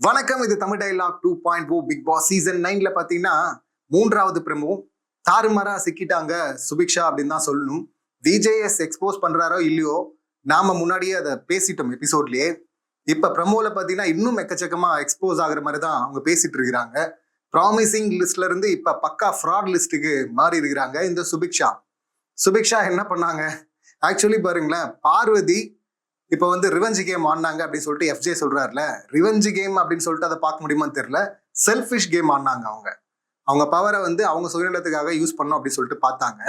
வணக்கம் இது Tamil dialogue two point O Bigg Boss season நைன்ல பாத்தீங்கன்னா மூன்றாவது பிரமோ தாறுமாறா சிக்கிட்டாங்க சுபிக்ஷா அப்படின்னு தான் சொல்லணும். விஜேஎஸ் எக்ஸ்போஸ் பண்றாரோ இல்லையோ நாம முன்னாடியே அதை பேசிட்டோம் எபிசோட்லயே இப்ப பிரமோல பாத்தீங்கன்னா இன்னும் எக்கச்சக்கமா எக்ஸ்போஸ் ஆகுற மாதிரி தான் அவங்க பேசிட்டு இருக்கிறாங்க. ப்ராமிசிங் லிஸ்ட்ல இருந்து இப்ப பக்கா ஃப்ராட் லிஸ்ட்டுக்கு மாறி இருக்கிறாங்க இந்த சுபிக்ஷா. சுபிக்ஷா என்ன பண்ணாங்க? ஆக்சுவலி பாருங்களேன் பார்வதி இப்போ வந்து ரிவெஞ்ச் கேம் ஆடினாங்க அப்படின்னு சொல்லிட்டு எஃப்ஜே சொல்றாருல. ரிவெஞ்ச் கேம் அப்படின்னு சொல்லிட்டு அதை பார்க்க முடியுமான்னு தெரியல. செல்ஃபிஷ் கேம் ஆடினாங்க அவங்க. அவங்க பவரை வந்து அவங்க சுயநலத்துக்காக யூஸ் பண்ணோம் அப்படின்னு சொல்லிட்டு பார்த்தாங்க.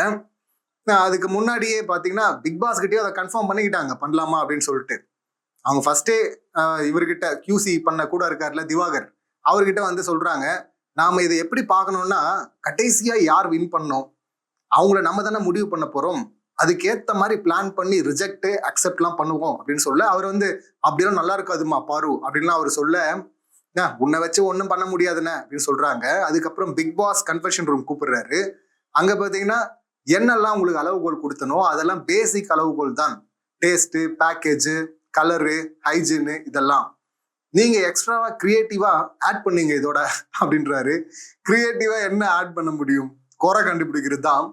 அதுக்கு முன்னாடியே பார்த்தீங்கன்னா பிக் பாஸ் கிட்டயே அதை கன்ஃபார்ம் பண்ணிக்கிட்டாங்க. பண்ணலாமா அப்படின்னு சொல்லிட்டு. அவங்க ஃபர்ஸ்டே இவர்கிட்ட கியூசி பண்ண கூட இருக்கார்ல திவாகர். அவர்கிட்ட வந்து சொல்றாங்க நாம இதை எப்படி பார்க்கணும்னா கடைசியா யார் வின் பண்ணோம்? அவங்கள நம்ம தானே முடிவு பண்ண போறோம். அதுக்கேற்ற மாதிரி பிளான் பண்ணி ரிஜெக்ட் அக்செப்ட்லாம் பண்ணுவோம் அப்படின்னு சொல்ல அவர் வந்து அப்படியெல்லாம் நல்லா இருக்காதுமா பாரு அப்படின்லாம் அவர் சொல்ல உன்னை வச்சு ஒன்றும் பண்ண முடியாதுண்ணே அப்படின்னு சொல்றாங்க. அதுக்கப்புறம் பிக் பாஸ் கன்ஃபெஷன் ரூம் கூப்பிடுறாரு. அங்க பாத்தீங்கன்னா என்னெல்லாம் உங்களுக்கு அளவுகோல் கொடுத்தனோ அதெல்லாம் பேசிக் அளவுகோல் தான். டேஸ்ட் பேக்கேஜ் கலரு ஹைஜீனு இதெல்லாம். நீங்க எக்ஸ்ட்ராவா கிரியேட்டிவா ஆட் பண்ணீங்க இதோட அப்படின்றாரு. கிரியேட்டிவா என்ன ஆட் பண்ண முடியும்? குறை கண்டுபிடிக்கிறது தான்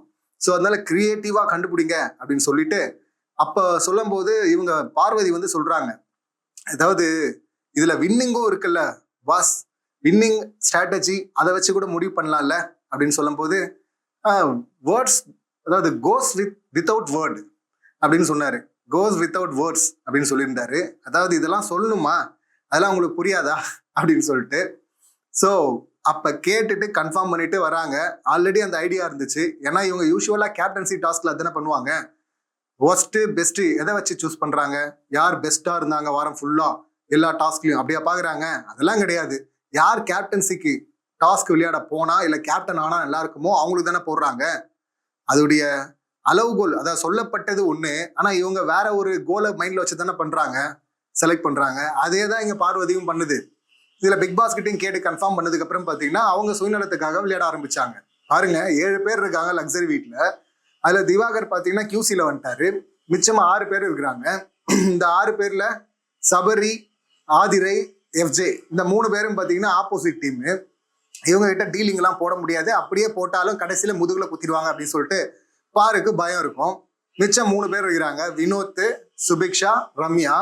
ஸோ அதனால கிரியேட்டிவா கண்டுபிடிங்க அப்படின்னு சொல்லிட்டு அப்போ சொல்லும்போது இவங்க பார்வதி வந்து சொல்றாங்க. அதாவது இதுல வின்னிங்கும் இருக்குல்ல பாஸ் வின்னிங் ஸ்ட்ராட்டஜி அதை வச்சு கூட முடிவு பண்ணலாம்ல? அப்படின்னு சொல்லும்போது வேர்ட்ஸ் அதாவது கோஸ் வித் வித்தவுட் வேர்டு அப்படின்னு சொன்னாரு. கோஸ் வித்தவுட் வேர்ட்ஸ் அப்படின்னு சொல்லியிருந்தாரு. அதாவது இதெல்லாம் சொல்லணுமா? அதெல்லாம் உங்களுக்கு புரியாதா? அப்படின்னு சொல்லிட்டு. ஸோ அப்போ கேட்டுட்டு கன்ஃபார்ம் பண்ணிட்டு வராங்க. ஆல்ரெடி அந்த ஐடியா இருந்துச்சு. ஏன்னா இவங்க யூஸ்வலாக கேப்டன்சி டாஸ்கில் தானே பண்ணுவாங்க. ஒஸ்ட்டு பெஸ்ட்டு எதை வச்சு சூஸ் பண்ணுறாங்க யார் பெஸ்ட்டாக இருந்தாங்க வாரம் ஃபுல்லாக எல்லா டாஸ்க்லையும் அப்படியா பார்க்குறாங்க அதெல்லாம் கிடையாது. யார் கேப்டன்சிக்கு டாஸ்க் விளையாட போனா இல்லை கேப்டன் ஆனால் நல்லா இருக்குமோ அவங்களுக்கு தானே போடுறாங்க. அதோடைய அளவுகோல் அதாவது சொல்லப்பட்டது ஒன்று ஆனால் இவங்க வேற ஒரு கோலை மைண்டில் வச்சு தானே பண்ணுறாங்க செலக்ட் பண்ணுறாங்க அதே தான் இங்கே பார்வதியும் பண்ணுது. இதுல பிக் பாஸ் கிட்டையும் கேட்டு கன்ஃபார்ம் பண்ணதுக்கு அப்புறம் பாத்தீங்கன்னா அவங்க சுயநலத்துக்காக விளையாட ஆரம்பிச்சாங்க. பாருங்க ஏழு பேர் இருக்காங்க லக்ஸரி வீட்டில் அதுல திவாகர் பாத்தீங்கன்னா கியூசில வந்துட்டாரு. மிச்சமாக ஆறு பேர் இருக்கிறாங்க. இந்த ஆறு பேர்ல சபரி ஆதிரை எஃப்ஜே இந்த மூணு பேரும் பாத்தீங்கன்னா ஆப்போசிட் டீம் இவங்க கிட்ட டீலிங் எல்லாம் போட முடியாது. அப்படியே போட்டாலும் கடைசியில முதுகுல குத்திடுவாங்க அப்படின்னு சொல்லிட்டு பாருக்கு பயம் இருக்கும். மிச்சம் மூணு பேர் இருக்கிறாங்க. வினோத் சுபிக்ஷா ரம்யா.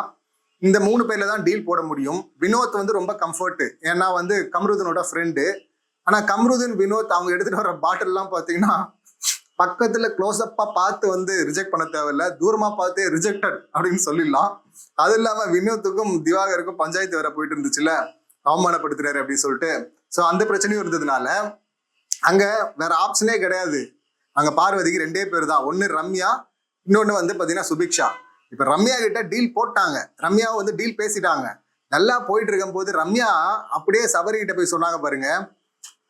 இந்த மூணு பேர்ல தான் டீல் போட முடியும். வினோத் வந்து ரொம்ப கம்ஃபர்ட் ஏன்னா வந்து கம்ருதனோட ஃப்ரெண்டு ஆனா கம்ருதன் வினோத் அவங்க எடுத்துட்டு வர பாட்டில் எல்லாம் பாத்தீங்கன்னா பக்கத்துல க்ளோஸ் அப்பா பார்த்து வந்து ரிஜெக்ட் பண்ண தேவையில்ல. தூரமா பார்த்தே ரிஜெக்டட் அப்படின்னு சொல்லிடலாம். அது இல்லாம வினோத்துக்கும் திவாகருக்கும் பஞ்சாயத்து வேற போயிட்டு இருந்துச்சுல அவமானப்படுத்துறாரு அப்படின்னு சொல்லிட்டு. ஸோ அந்த பிரச்சனையும் இருந்ததுனால அங்க வேற ஆப்ஷனே கிடையாது. அங்க பார்வதிக்கு ரெண்டே பேர் தான். ஒன்னு ரம்யா இன்னொன்னு வந்து பாத்தீங்கன்னா சுபிக்ஷா. இப்ப ரம்யா கிட்ட டீல் போட்டாங்க. ரம்யாவை வந்து டீல் பேசிட்டாங்க. நல்லா போயிட்டு இருக்கும் போது ரம்யா அப்படியே சபரி கிட்ட போய் சொன்னாங்க பாருங்க.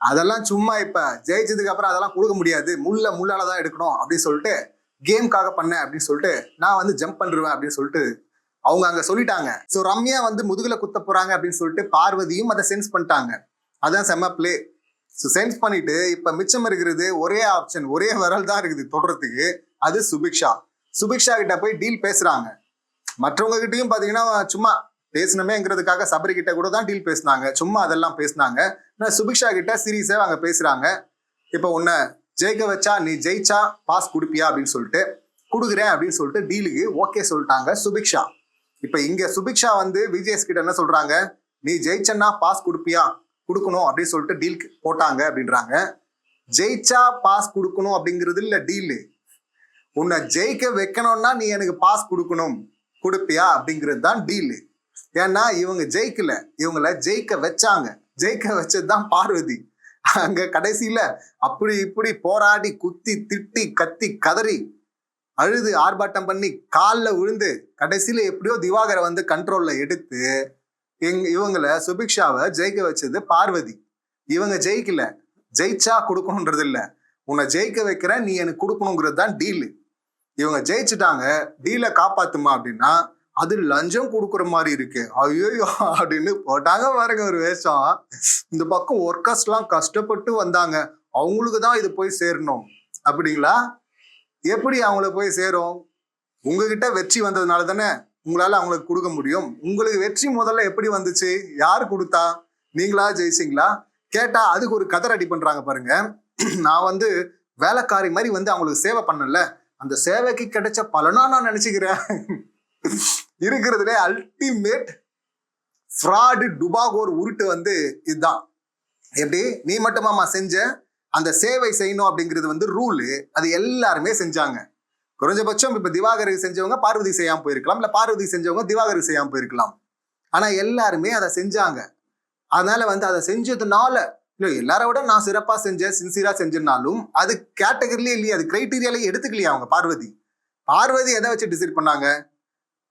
அதெல்லாம் சும்மா இப்ப ஜெயிச்சதுக்கு அப்புறம் அதெல்லாம் கொடுக்க முடியாது. முள்ள முள்ளால தான் எடுக்கணும் அப்படின்னு சொல்லிட்டு கேம்காக பண்ணேன் அப்படின்னு சொல்லிட்டு நான் வந்து ஜம்ப் பண்ணிருவேன் அப்படின்னு சொல்லிட்டு அவங்க அங்க சொல்லிட்டாங்க. ஸோ ரம்யா வந்து முதுகுல குத்த போறாங்க அப்படின்னு சொல்லிட்டு பார்வதியும் அதை சென்ஸ் பண்ணிட்டாங்க. அதான் செம்ம பிளே ஸோ சென்ஸ் பண்ணிட்டு இப்ப மிச்சம் இருக்கிறது ஒரே ஆப்ஷன் ஒரே விரல் தான் இருக்குது தொடறதுக்கு. அது சுபிக்ஷா. சுபிக்ஷா கிட்ட போய் டீல் பேசுறாங்க. மற்றவங்க கிட்டயும் பாத்தீங்கன்னா சும்மா பேசணுமேங்கிறதுக்காக சபரி கிட்ட கூட தான் டீல் பேசினாங்க. சும்மா அதெல்லாம் பேசினாங்க. ஆனா சுபிக்ஷா கிட்ட சீரியஸே அவங்க பேசுறாங்க. இப்போ உன்னை ஜெயிக்க வச்சா நீ ஜெயிச்சா பாஸ் கொடுப்பியா அப்படின்னு சொல்லிட்டு கொடுக்குறேன் அப்படின்னு சொல்லிட்டு டீலுக்கு ஓகே சொல்லிட்டாங்க சுபிக்ஷா. இப்போ இங்க சுபிக்ஷா வந்து விஜேஎஸ் கிட்ட என்ன சொல்றாங்க? நீ ஜெயிச்சன்னா பாஸ் கொடுப்பியா? கொடுக்கணும் அப்படின்னு சொல்லிட்டு டீல் போட்டாங்க அப்படின்றாங்க. ஜெயிச்சா பாஸ் கொடுக்கணும் அப்படிங்கிறது இல்ல டீலு உன்னை ஜெயிக்க வைக்கணும்னா நீ எனக்கு பாஸ் கொடுக்கணும். கொடுப்பியா? அப்படிங்கிறது தான் டீலு ஏன்னா இவங்க ஜெயிக்கல. இவங்கள ஜெயிக்க வச்சாங்க. ஜெயிக்க வச்சது தான் பார்வதி. அங்க கடைசியில அப்படி இப்படி போராடி குத்தி திட்டி கத்தி கதறி அழுது ஆர்ப்பாட்டம் பண்ணி காலில் விழுந்து கடைசியில எப்படியோ திவாகரை வந்து கண்ட்ரோல்ல எடுத்து எங் இவங்களை சுபிக்ஷாவை ஜெயிக்க வச்சது பார்வதி. இவங்க ஜெயிக்கல. ஜெயிச்சா கொடுக்கணுன்றது இல்லை உன்னை ஜெயிக்க வைக்கிறேன் நீ எனக்கு கொடுக்கணுங்கிறது தான் டீலு இவங்க ஜெயிச்சுட்டாங்க டீலை காப்பாத்துமா அப்படின்னா அது லஞ்சம் கொடுக்குற மாதிரி இருக்கு. ஐயோ அப்படின்னு போட்டாங்க பாருங்க ஒரு வேஷம். இந்த பக்கம் ஒர்க்கர்ஸ்லாம் கஷ்டப்பட்டு வந்தாங்க. அவங்களுக்கு தான் இது போய் சேரணும். அப்படிங்களா? எப்படி அவங்கள போய் சேரும்? உங்ககிட்ட வெற்றி வந்ததுனால தானே உங்களால அவங்களுக்கு கொடுக்க முடியும். உங்களுக்கு வெற்றி முதல்ல எப்படி வந்துச்சு? யார் கொடுத்தா? நீங்களா ஜெயிச்சிங்களா? கேட்டா அதுக்கு ஒரு கதை ரெடி பண்றாங்க பாருங்க. நான் வந்து வேலைக்காரி மாதிரி வந்து அவங்களுக்கு சேவை பண்ணல. அந்த சேவைக்கு கிடைச்ச பலனா நான் நினைச்சுக்கிறேன். இருக்கிறதுலே அல்டிமேட் ஃப்ராடு டுபாகோர் உருட்டு வந்து இதுதான். எப்படி? நீ மட்டுமாமா செஞ்ச அந்த சேவை செய்யணும் அப்படிங்கிறது வந்து ரூலு அது எல்லாருமே செஞ்சாங்க. குறைஞ்சபட்சம் இப்ப திவாகருக்கு செஞ்சவங்க பார்வதி செய்யாம போயிருக்கலாம். இல்ல பார்வதி செஞ்சவங்க திவாகருக்கு செய்யாம போயிருக்கலாம். ஆனா எல்லாருமே அதை செஞ்சாங்க. அதனால வந்து அதை செஞ்சதுனால இல்லை எல்லாரை விட நான் சிறப்பா செஞ்சேன் சின்சியரா செஞ்சேன்னாலும் அது கேட்டகரிலே இல்லையே அது கிரைட்டீரியாலே எடுத்துக்கலையா அவங்க பார்வதி. பார்வதி எதை வச்சு டிசைட் பண்ணாங்க?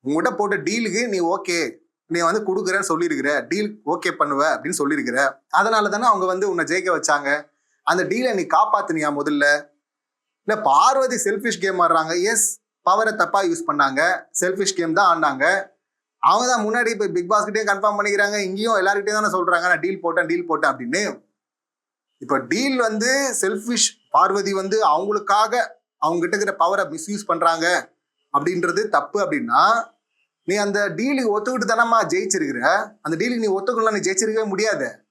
உங்ககிட்ட போட்ட டீலுக்கு நீ ஓகே நீ வந்து கொடுக்குறேன்னு சொல்லியிருக்கிற டீல் ஓகே பண்ணுவ அப்படின்னு சொல்லியிருக்கிற. அதனால தானே அவங்க வந்து உன்னை ஜெயிக்க வச்சாங்க. அந்த டீலை நீ காப்பாத்தினியா முதல்ல? இல்லை பார்வதி செல்ஃபிஷ் கேம் ஆடுறாங்க. எஸ் பவரை தப்பாக யூஸ் பண்ணாங்க. செல்ஃபிஷ் கேம் தான் ஆடினாங்க. அவங்க தான் முன்னாடி இப்போ பிக் பாஸ் கன்ஃபார்ம் பண்ணிக்கிறாங்க. இங்கேயும் எல்லாருக்கிட்டே தானே சொல்கிறாங்க நான் டீல் போட்டேன் டீல் போட்டேன் அப்படின்னு. இப்போ டீல் வந்து செல்ஃபிஷ் பார்வதி வந்து அவங்களுக்காக அவங்க கிட்ட இருக்கிற பவரை மிஸ்யூஸ் பண்றாங்க அப்படின்றது தப்பு அப்படின்னா நீ அந்த டீலுக்கு ஒத்துக்கிட்டு தானம்மா ஜெயிச்சிருக்கிற? அந்த டீலுக்கு நீ ஒத்துக்கலாம் நீ ஜெயிச்சிருக்கவே முடியாது.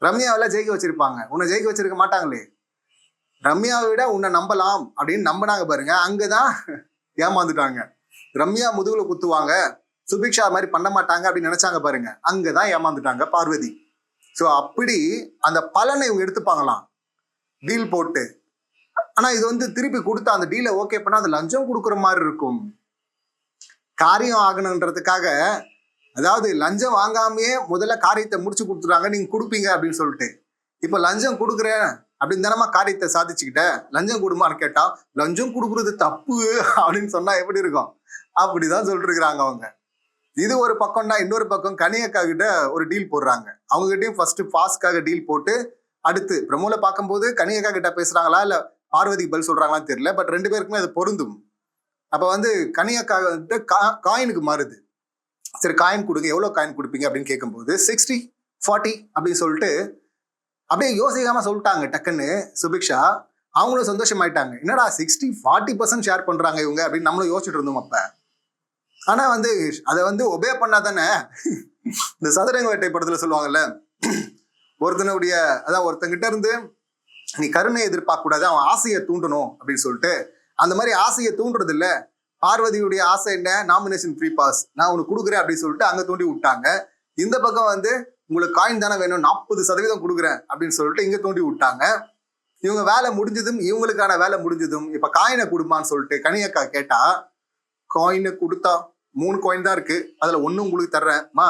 ரம்யாவெல்லாம் ஜெயிக்க வச்சிருப்பாங்க. உன்னை ஜெயிக்க வச்சிருக்க மாட்டாங்களே. ரம்யாவை விட உன்னை நம்பலாம் அப்படின்னு நம்பினாங்க பாருங்க. அங்கதான் ஏமாந்துட்டாங்க. ரம்யா முதுகுல குத்துவாங்க. சுபிக்ஷா மாதிரி பண்ண மாட்டாங்க அப்படின்னு நினைச்சாங்க பாருங்க. அங்கதான் ஏமாந்துட்டாங்க பார்வதி. ஸோ அப்படி அந்த பலனை இவங்க எடுத்துப்பாங்களாம். டீல் போட்டு. ஆனா இது வந்து திருப்பி கொடுத்தா அந்த டீலை ஓகே பண்ணா அது லஞ்சம் கொடுக்குற மாதிரி இருக்கும். காரியம் ஆகணுன்றதுக்காக அதாவது லஞ்சம் வாங்காமையே முதல்ல காரியத்தை முடிச்சு கொடுத்துறாங்க நீங்க கொடுப்பீங்க அப்படின்னு சொல்லிட்டு. இப்ப லஞ்சம் கொடுக்குறேன் அப்படின்னு தானமா காரியத்தை சாதிச்சுக்கிட்ட? லஞ்சம் கொடுமான்னு கேட்டா லஞ்சம் கொடுக்குறது தப்பு அப்படின்னு சொன்னா எப்படி இருக்கும்? அப்படிதான் சொல்லிட்டு இருக்கிறாங்க அவங்க. இது ஒரு பக்கம்னா இன்னொரு பக்கம் கனியக்கா கிட்ட ஒரு டீல் போடுறாங்க. அவங்க கிட்டயும் ஃபர்ஸ்ட் பாஸ்க்காக டீல் போட்டு அடுத்து பிரமோல பார்க்கும்போது கனியக்கா கிட்ட பேசுறாங்களா இல்ல பார்வதி பல் சொல்றாங்களான்னு தெரியல பட் ரெண்டு பேருக்குமே அது பொருந்தும். அப்ப வந்து கனியக்கா வந்து காயினுக்கு மாறுது. சரி காயின் கொடுங்க எவ்வளவு காயின் கொடுப்பீங்க அப்படின்னு கேட்கும்போது சிக்ஸ்டி ஃபார்ட்டி அப்படின்னு சொல்லிட்டு அப்படியே யோசிக்காம சொல்லிட்டாங்க டக்குன்னு சுபிக்ஷா. அவங்களும் சந்தோஷமாயிட்டாங்க. என்னடா சிக்ஸ்டி ஃபார்ட்டி பர்சன்ட் ஷேர் பண்றாங்க இவங்க அப்படின்னு நம்மளும் யோசிச்சுட்டு இருந்தோம் அப்ப. ஆனா வந்து அதை வந்து ஒபே பண்ணா தானே இந்த சதுரங்க வேட்டை படத்துல சொல்லுவாங்கல்ல ஒருத்தனுடைய அதான் ஒருத்தங்கிட்ட இருந்து நீ கருணை எதிர்பார்க்க கூடாது அவன் ஆசையை தூண்டணும் அப்படின்னு சொல்லிட்டு அந்த மாதிரி ஆசையை தூண்டுறது இல்ல பார்வதியுடைய ஆசை என்ன? நாமினேஷன் ஃப்ரீ பாஸ் நான் உனக்கு கொடுக்குறேன் அப்படின்னு சொல்லிட்டு அங்க தூண்டி விட்டாங்க. இந்த பக்கம் வந்து உங்களுக்கு காயின் தானே வேணும் நாற்பது சதவீதம் கொடுக்குறேன் அப்படின்னு சொல்லிட்டு இங்க தூண்டி விட்டாங்க. இவங்க வேலை முடிஞ்சதும் இவங்களுக்கான வேலை முடிஞ்சதும் இப்ப காயினை கொடுமான்னு சொல்லிட்டு கனியக்கா கேட்டா காயினை கொடுத்தா மூணு காயின் தான் இருக்கு. அதுல ஒண்ணு உங்களுக்கு தர்றேன்மா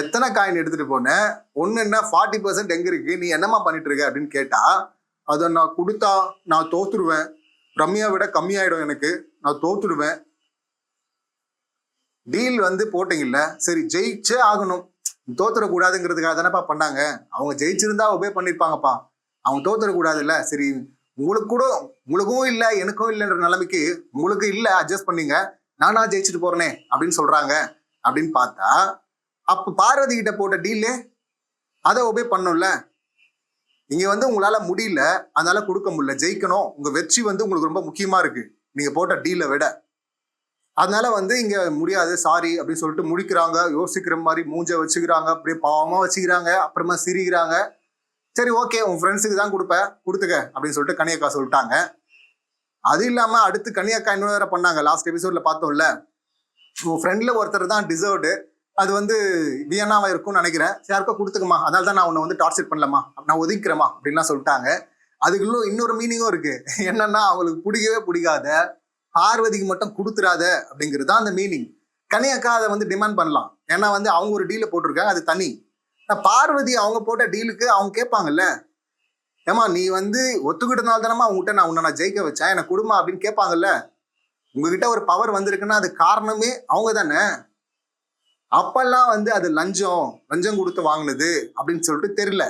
எத்தனை காயின் எடுத்துட்டு போனேன் ஒன்னு என்ன ஃபார்ட்டி பர்சன்ட் எங்க இருக்கு? நீ என்னம்மா பண்ணிட்டு இருக்க? அப்படின்னு கேட்டா அதை நான் கொடுத்தா நான் தோத்துருவேன். ரம்யா விட கம்மியாயிடும் எனக்கு. நான் தோத்துடுவேன். டீல் வந்து போட்டீங்கல்ல? சரி ஜெயிச்சே ஆகணும். தோத்துடக்கூடாதுங்கிறதுக்காக தானேப்பா பண்ணாங்க. அவங்க ஜெயிச்சிருந்தா ஒபே பண்ணிருப்பாங்கப்பா. அவங்க தோத்துடக்கூடாதுல்ல? சரி உங்களுக்கு கூட உங்களுக்கும் இல்லை எனக்கும் இல்லைன்ற நிலைமைக்கு உங்களுக்கு இல்லை அட்ஜஸ்ட் பண்ணீங்க. நானா ஜெயிச்சுட்டு போறேனே அப்படின்னு சொல்றாங்க அப்படின்னு பார்த்தா அப்ப பார்வதி கிட்ட போட்ட டீலே அதை ஒபே பண்ணும்ல. இங்க வந்து உங்களால முடியல அதனால கொடுக்க முடியல ஜெயிக்கணும். உங்க வெற்றி வந்து உங்களுக்கு ரொம்ப முக்கியமா இருக்கு. நீங்க போட்ட டீலை விட. அதனால வந்து இங்க முடியாது சாரி அப்படின்னு சொல்லிட்டு முடிக்கிறாங்க. யோசிக்கிற மாதிரி மூஞ்ச வச்சுக்கிறாங்க. அப்படியே பாவமா வச்சுக்கிறாங்க. அப்புறமா சிரிக்கிறாங்க. சரி ஓகே உன் ஃப்ரெண்ட்ஸுக்கு தான் கொடுப்ப கொடுத்துக்க அப்படின்னு சொல்லிட்டு கனியக்கா சொல்லிட்டாங்க. அது இல்லாம அடுத்து கன்னியாக்கா இன்னொரு வேற பண்ணாங்க. லாஸ்ட் எபிசோட்ல பார்த்தோம்ல. உன் ஃப்ரெண்ட்ல ஒருத்தர் தான் டிசர்வ்டு அது வந்து வியனாவா இருக்கும்னு நினைக்கிறேன். யாருக்கோ கொடுத்துக்கமா. அதனால தான் நான் உன்னை வந்து டார்ச்சர் பண்ணலாமா நான் ஒதுக்கிறேமா அப்படின்லாம் சொல்லிட்டாங்க. அதுக்குள்ள இன்னொரு மீனிங்கும் இருக்கு. என்னன்னா அவங்களுக்கு பிடிக்கவே பிடிக்காத பார்வதிக்கு மட்டும் கொடுத்துடாத அப்படிங்கிறது தான் அந்த மீனிங் கனியாக்கா அதை வந்து டிமாண்ட் பண்ணலாம். ஏன்னா வந்து அவங்க ஒரு டீலை போட்டிருக்காங்க. அது தனி. பார்வதி அவங்க போட்ட டீலுக்கு அவங்க கேட்பாங்கல்ல. ஏமா நீ வந்து ஒத்துக்கிட்டனால தானமா உங்ககிட்ட நான் உன்னை நான் ஜெயிக்க வச்சேன்? எனக்கு கொடுமா அப்படின்னு கேட்பாங்கல்ல? உங்ககிட்ட ஒரு பவர் வந்திருக்குன்னா அது காரணமே அவங்க தானே? அப்பெல்லாம் வந்து அது லஞ்சம் லஞ்சம் கொடுத்து வாங்கினது அப்படின்னு சொல்லிட்டு தெரியல.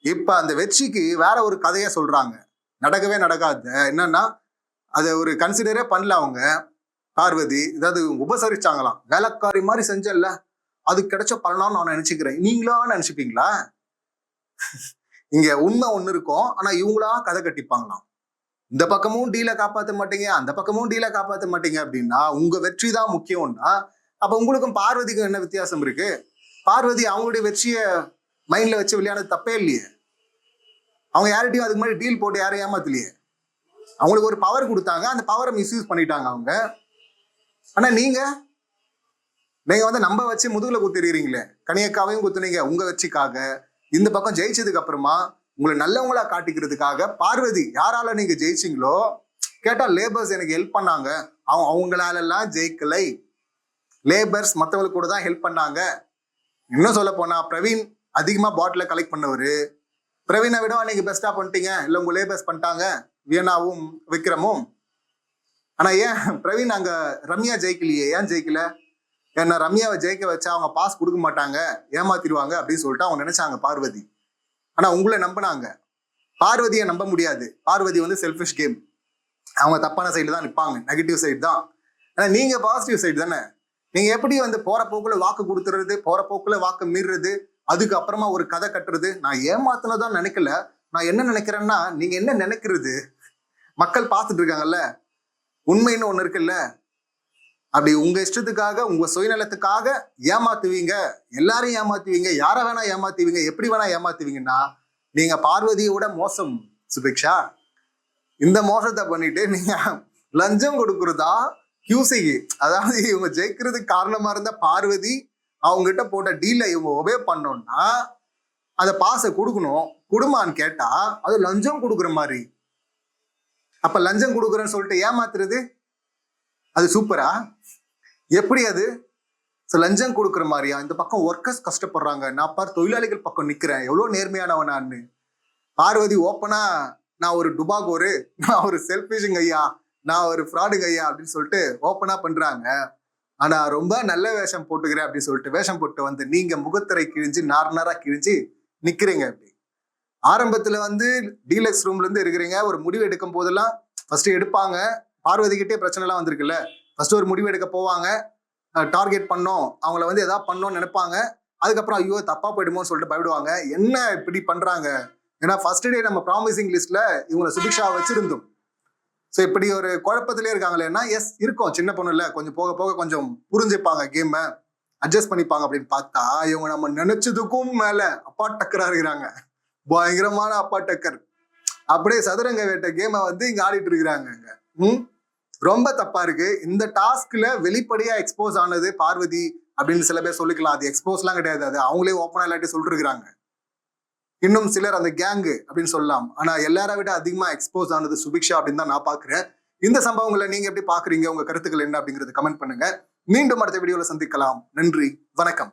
இப்போ அந்த வெற்றிக்கு வேற ஒரு கதையை சொல்றாங்க. நடக்கவே நடக்காது. என்னன்னா அதை ஒரு கன்சிடரே பண்ணல அவங்க. பார்வதி ஏதாவது உபசரிச்சாங்களாம். வேலைக்காரி மாதிரி செஞ்சல அது கிடைச்ச பலனான்னு நான் நினைச்சுக்கிறேன். நீங்களா நினைச்சுப்பீங்களா? இங்க உண்மை ஒண்ணு இருக்கும். ஆனா இவங்களா கதை கட்டிப்பாங்களாம். இந்த பக்கமும் டீலை காப்பாத்த மாட்டீங்க அந்த பக்கமும் டீலை காப்பாத்த மாட்டீங்க அப்படின்னா உங்க வெற்றி தான் முக்கியம்னா அப்ப உங்களுக்கும் பார்வதிக்கும் என்ன வித்தியாசம் இருக்கு? பார்வதி அவங்களுடைய வெற்றியை மைண்ட்ல வச்சு விளையாடுறது தப்பே இல்லையே. அவங்க யார்கிட்டயும் அதுக்கு முன்னாடி டீல் போட்டு யாரையும் ஏமாத்தலையே. அவங்களுக்கு ஒரு பவர் கொடுத்தாங்க அந்த பவரை மிஸ்யூஸ் பண்ணிட்டாங்க அவங்க. ஆனா நீங்க நீங்க வந்து நம்ம வச்சு முதுகுல குத்திடுறீங்களே கனியக்காவையும் குத்துனீங்க உங்க வெற்றிக்காக. இந்த பக்கம் ஜெயிச்சதுக்கு அப்புறமா உங்களை நல்லவங்களா காட்டிக்கிறதுக்காக பார்வதி யாரால நீங்க ஜெயிச்சிங்களோ கேட்டா லேபர்ஸ் எனக்கு ஹெல்ப் பண்ணாங்க. அவங்க அவங்களால எல்லாம் ஜெயிக்கலை. லேபர்ஸ் மற்றவங்களுக்கு கூட தான் ஹெல்ப் பண்ணாங்க. இன்னும் சொல்ல போனா பிரவீன் அதிகமா பாட்டில கலெக்ட் பண்ணவர். பிரவீனை விட நீங்க பெஸ்டா பண்ணிட்டீங்க. இல்ல உங்க லேபர்ஸ் பண்ணிட்டாங்க. வியனாவும் விக்ரமும். ஆனா ஏன் பிரவீன் அங்க ரம்யா ஜெயிக்கலையே? ஏன் ஜெயிக்கல? ஏன்னா ரம்யாவை ஜெயிக்க வச்சா அவங்க பாஸ் கொடுக்க மாட்டாங்க ஏமாத்திடுவாங்க அப்படின்னு சொல்லிட்டு அவங்க நினைச்சாங்க பார்வதி. ஆனா உங்களை நம்பினாங்க. பார்வதியை நம்ப முடியாது. பார்வதி வந்து செல்ஃபிஷ் கேம் அவங்க தப்பான சைடு தான் நிற்பாங்க நெகட்டிவ் சைடு தான். ஆனா நீங்க பாசிட்டிவ் சைடு தானே? நீங்க எப்படி வந்து போற போக்குல வாக்கு கொடுத்துறது போற போக்குல வாக்கு மீறுறது அதுக்கு அப்புறமா ஒரு கதை கட்டுறது? நான் ஏமாத்தினதான் நினைக்கல. நான் என்ன நினைக்கிறேன்னா நீங்க என்ன நினைக்கிறது? மக்கள் பார்த்துட்டு இருக்காங்கல்ல? உண்மைன்னு ஒண்ணு இருக்குல்ல? அப்படி உங்க இஷ்டத்துக்காக உங்க சுயநலத்துக்காக ஏமாத்துவீங்க. எல்லாரையும் ஏமாத்துவீங்க. யாரை வேணா ஏமாத்துவீங்க. எப்படி வேணா ஏமாத்துவீங்கன்னா நீங்க பார்வதியோட மோசம் சுபிக்ஷா. இந்த மோசத்தை பண்ணிட்டு நீங்க லஞ்சம் கொடுக்கறதா கியூசிக்கு அதாவது இவங்க ஜெயிக்கிறதுக்கு காரணமா இருந்த பார்வதி அவங்க கிட்ட போட்ட டீலை இவங்க ஒபே பண்ணோம்னா அந்த பாசை கொடுக்கணும். கொடுமான்னு கேட்டா அது லஞ்சம் கொடுக்குற மாதிரி. அப்ப லஞ்சம் கொடுக்குறேன்னு சொல்லிட்டு ஏமாத்துறது? அது சூப்பரா எப்படி அது? லஞ்சம் கொடுக்குற மாதிரியா? இந்த பக்கம் ஒர்க்கர்ஸ் கஷ்டப்படுறாங்க. நான் பார் தொழிலாளிகள் பக்கம் நிக்கிறேன். எவ்வளவு நேர்மையானவன் நான்? பார்வதி ஓப்பனா நான் ஒரு டுபாகோரு. நான் ஒரு செல்ஃபிஷிங் ஐயா. நான் ஒரு ஃப்ராடுங்க ஐயா அப்படின்னு சொல்லிட்டு ஓப்பனா பண்றாங்க. ஆனா ரொம்ப நல்ல வேஷம் போட்டுக்கிறேன் அப்படின்னு சொல்லிட்டு வேஷம் போட்டு வந்து நீங்க முகத்திரை கிழிஞ்சு நார் நாரா கிழிஞ்சு நிக்கிறீங்க அப்படி. ஆரம்பத்துல வந்து டீலக்ஸ் ரூம்ல இருந்து இருக்கிறீங்க ஒரு முடிவு எடுக்கும் போதெல்லாம் ஃபர்ஸ்ட் எடுப்பாங்க. பார்வதி கிட்டே பிரச்சனை எல்லாம் வந்திருக்குல்ல. ஃபர்ஸ்ட் ஒரு முடிவு எடுக்க போவாங்க. டார்கெட் பண்ணோம். அவங்கள வந்து எதாவது பண்ணோம்னு நினைப்பாங்க. அதுக்கப்புறம் ஐயோ தப்பா போயிடுமோன்னு சொல்லிட்டு பயப்படுவாங்க. என்ன இப்படி பண்றாங்க? ஏன்னா ஃபர்ஸ்ட் டே நம்ம ப்ராமிசிங் லிஸ்ட்ல இவங்களை சுபிக்ஷா வச்சிருந்தோம். ஸோ இப்படி ஒரு குழப்பத்திலே இருக்காங்களேன்னா எஸ் இருக்கும். சின்ன பொண்ணு இல்லை. கொஞ்சம் போக போக கொஞ்சம் புரிஞ்சுப்பாங்க கேமை அட்ஜஸ்ட் பண்ணிப்பாங்க அப்படின்னு பார்த்தா இவங்க நம்ம நினைச்சதுக்கும் மேல அப்பா டக்கரா இருக்கிறாங்க. பயங்கரமான அப்பா டக்கர் அப்படியே சதுரங்க வேட்டை கேமை வந்து இங்க ஆடிட்டு இருக்கிறாங்க ம்? ரொம்ப தப்பா இருக்கு. இந்த டாஸ்க்ல வெளிப்படையா எக்ஸ்போஸ் ஆனது பார்வதி அப்படின்னு சில பேர் சொல்லிக்கலாம். அது எக்ஸ்போஸ்லாம் கிடையாது. அது அவங்களே ஓப்பனா இல்லாட்டி சொல்லிட்டு இன்னும் சிலர் அந்த கேங்கு அப்படின்னு சொல்லலாம். ஆனா எல்லாரை விட அதிகமா எக்ஸ்போஸ் ஆனது சுபிக்ஷா அப்படின்னு தான் நான் பாக்குறேன் இந்த சம்பவங்களை நீங்க எப்படி பாக்குறீங்க உங்க கருத்துக்கள் என்ன அப்படிங்கறது கமெண்ட் பண்ணுங்க. மீண்டும் அடுத்த வீடியோல சந்திக்கலாம். நன்றி. வணக்கம்.